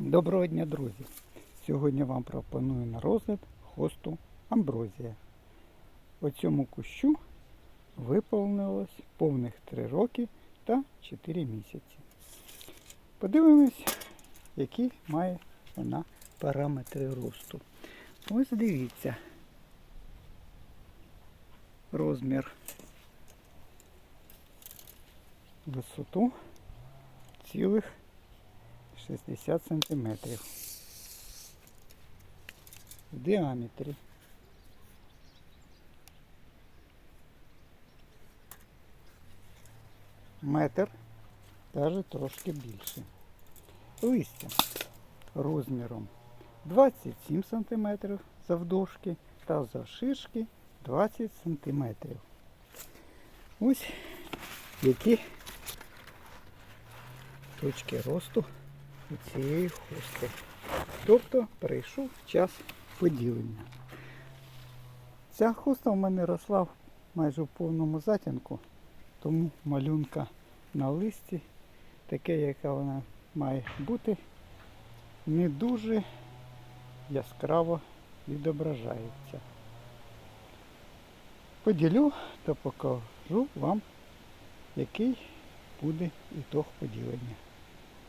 Доброго дня, друзі! Сьогодні вам пропоную на розгляд хосту амброзія. Оцьому кущу виповнилось повних 3 роки та 4 місяці. Подивимось, які має вона параметри росту. Ось дивіться. Розмір висоту цілих 60 сантиметрів. В діаметрі. Метр, навіть трошки більше. Листя розміром 27 см завдовжки та завширшки 20 см. Ось які точки росту цієї хусти. Тобто прийшов час поділення. Ця хуста в мене росла майже в повному затінку, тому малюнка на листі, таке, яка вона має бути, не дуже яскраво відображається. Поділю та покажу вам, який буде ітог поділення.